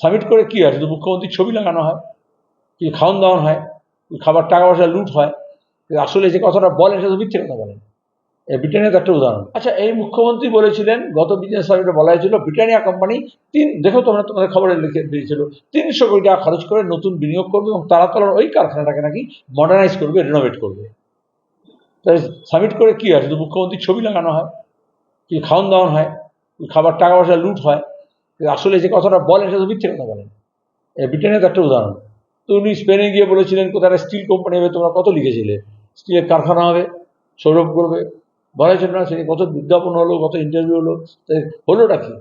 Submit করে কি হয়? শুধু মুখ্যমন্ত্রীর ছবি লাগানো হয়, কি খাওয়ান দাওয়ান হয় খাবার, টাকা পয়সা লুট হয় আসলে যে কথাটা বলেন সেটা মিথ্যে কথা বলেন। ব্রিটেনের একটা উদাহরণ। আচ্ছা এই মুখ্যমন্ত্রী বলেছিলেন, গত বিজনেস সামিটে বলা হয়েছিল, ব্রিটানিয়া কোম্পানি তিন, দেখো তোমরা, তোমাদের খবরে লিখে দিয়েছিল, তিনশো কোটি টাকা খরচ করে নতুন বিনিয়োগ করবে এবং তারা তলার ওই কারখানাটাকে নাকি মডার্নাইজ করবে রিনোভেট করবে। তাই সাবমিট করে কি হয়? শুধু মুখ্যমন্ত্রীর ছবি লাগানো হয়, কি খাওয়ান দাওয়ান হয় খাবার, টাকা পয়সা লুট হয় আসলে যে কথাটা বলেন, সেটা তো মিথ্যে কথা বলেন। ব্রিটেনের তো একটা উদাহরণ। তো উনি স্পেনে গিয়ে বলেছিলেন, কোথায় স্টিল কোম্পানি হবে, তোমরা কত লিখেছিলে? স্টিলের কারখানা হবে, সৌরভ করবে। বলা ছিল না সেটা কত বিজ্ঞাপন হলো, কত ইন্টারভিউ হলো হলোটা কি?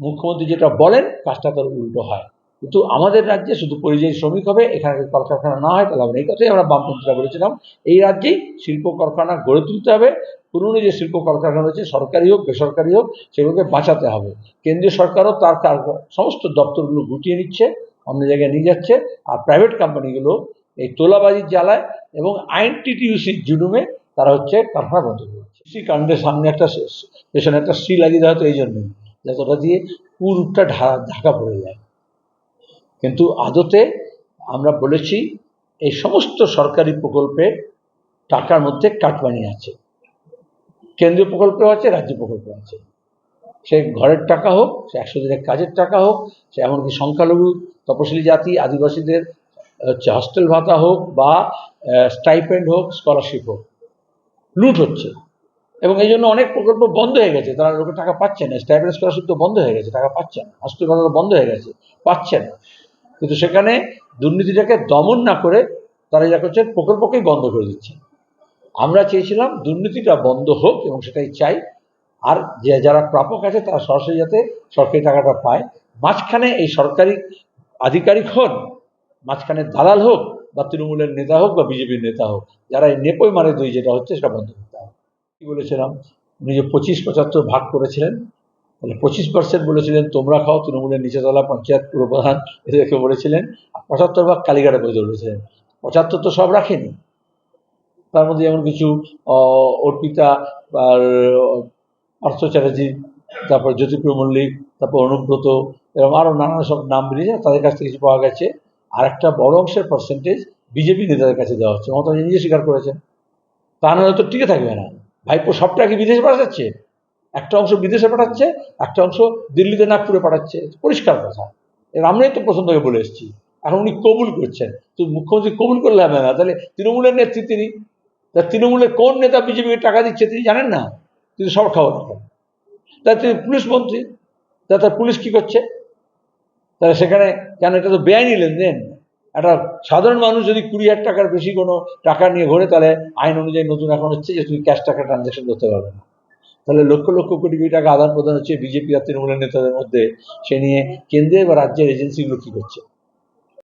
মুখ্যমন্ত্রী যেটা বলেন, কাজটা তার উল্টো হয়। কিন্তু আমাদের রাজ্যে শুধু পরিযায়ী শ্রমিক হবে, এখানে কলকারখানা না হয়, তাহলে। এই কথাই আমরা বামপন্থীরা বলেছিলাম। এই রাজ্যেই শিল্প কারখানা গড়ে তুলতে হবে পুরনো যে শিল্প কলকারখানা রয়েছে, সরকারি হোক, বেসরকারি হোক, সেগুলোকে বাঁচাতে হবে। কেন্দ্রীয় সরকারও তার সমস্ত দপ্তরগুলো গুটিয়ে নিচ্ছে অন্য জায়গায় নিয়ে যাচ্ছে, আর প্রাইভেট কোম্পানিগুলো এই তোলাবাজির জ্বালায় এবং আইন টিটিউসির জুলুমে তারা হচ্ছে কারখানা বন্ধ করে দিচ্ছে। কৃষি কাণ্ডের সামনে একটা পেছনে একটা সি লাগিয়ে দেওয়া হতো এই জন্যই যাতে ওটা দিয়ে পুরুটটা ঢাকা পড়ে যায়। কিন্তু আদতে আমরা বলেছি, এই সমস্ত সরকারি প্রকল্পে টাকার মধ্যে কাটমানি আছে। কেন্দ্রীয় প্রকল্পেও আছে, রাজ্য প্রকল্প আছে। সে ঘরের টাকা হোক, সে একশো দিনের কাজের টাকা হোক, সে এমনকি সংখ্যালঘু তপশিলি জাতি, আদিবাসীদের, হচ্ছে হস্টেল ভাতা হোক বা স্টাইপেন্ড হোক স্কলারশিপ হোক, লুট হচ্ছে। এবং এই জন্য অনেক প্রকল্প বন্ধ হয়ে গেছে। তারা লোকের টাকা পাচ্ছে না। স্টাইপেন্ড স্কলারশিপ তো বন্ধ হয়ে গেছে, টাকা পাচ্ছে না। হস্টেল ভাতা তো বন্ধ হয়ে গেছে, পাচ্ছে না। কিন্তু সেখানে দুর্নীতিটাকে দমন না করে তারা যা করছে প্রকল্পকেই বন্ধ করে দিচ্ছে। আমরা চেয়েছিলাম দুর্নীতিটা বন্ধ হোক এবং সেটাই চাই। আর যে যারা প্রাপক আছে, তারা সরাসরি যাতে সরকারি টাকাটা পায়। মাঝখানে এই সরকারি আধিকারিক হন, মাঝখানে দালাল হোক বা তৃণমূলের নেতা হোক বা বিজেপির নেতা হোক, যারা এই নেপই মারে দুই যেটা হচ্ছে সেটা বন্ধ করতে হবে। কি বলেছিলাম? উনি যে পঁচিশ পঁচাত্তর ভাগ করেছিলেন, তাহলে পঁচিশ পার্সেন্ট বলেছিলেন, তোমরা খাও, তৃণমূলের নিচেতলা, পঞ্চায়েত পুরপ্রধান এদেরকে বলেছিলেন। পঁচাত্তর ভাগ কালীঘাটে বই ধরেছিলেন পঁচাত্তর তো সব রাখেনি। তার মধ্যে যেমন কিছু অর্পিতা আর পার্থ চ্যাটার্জি, তারপর জ্যোতিপ্রিয় মল্লিক, তারপর অনুব্রত, এরকম আরও নানান সব নাম বেরিয়েছে, তাদের কাছ থেকে কিছু পাওয়া গেছে। আর একটা বড় অংশের পার্সেন্টেজ বিজেপি নেতাদের কাছে দেওয়া হচ্ছে, মমতা নিজে স্বীকার করেছেন। তা নাহলে তো টিকে থাকবে না। ভাইপো সবটা কি বিদেশে পাঠাচ্ছে? একটা অংশ বিদেশে পাঠাচ্ছে, একটা অংশ দিল্লিতে নাগপুরে পাঠাচ্ছে, পরিষ্কার কথা। এর আমরাই তো প্রথম থেকে বলে এসেছি। এখন উনি কবুল করছেন। তো মুখ্যমন্ত্রী কবুল করলে হবে না, তাহলে তৃণমূলের নেত্রী তিনি তা তৃণমূলের কোন নেতা বিজেপিকে টাকা দিচ্ছে তিনি জানেন না? তিনি সব রাখেন তা তিনি পুলিশ মন্ত্রী। তা তার পুলিশ কি করছে? তাহলে সেখানে কেন এটা তো বেআইনি লেনদেন? একটা সাধারণ মানুষ যদি কুড়ি হাজার টাকার বেশি কোনো টাকা নিয়ে ঘোরে, তাহলে আইন অনুযায়ী নতুন এখন হচ্ছে যে তুমি ক্যাশ টাকা ট্রানজ্যাকশন করতে পারবে না। তাহলে লক্ষ লক্ষ কোটি কোটি টাকা আদান প্রদান হচ্ছে বিজেপি আর তৃণমূলের নেতাদের মধ্যে। সে নিয়ে কেন্দ্রের বা রাজ্যের এজেন্সিগুলো কি করছে?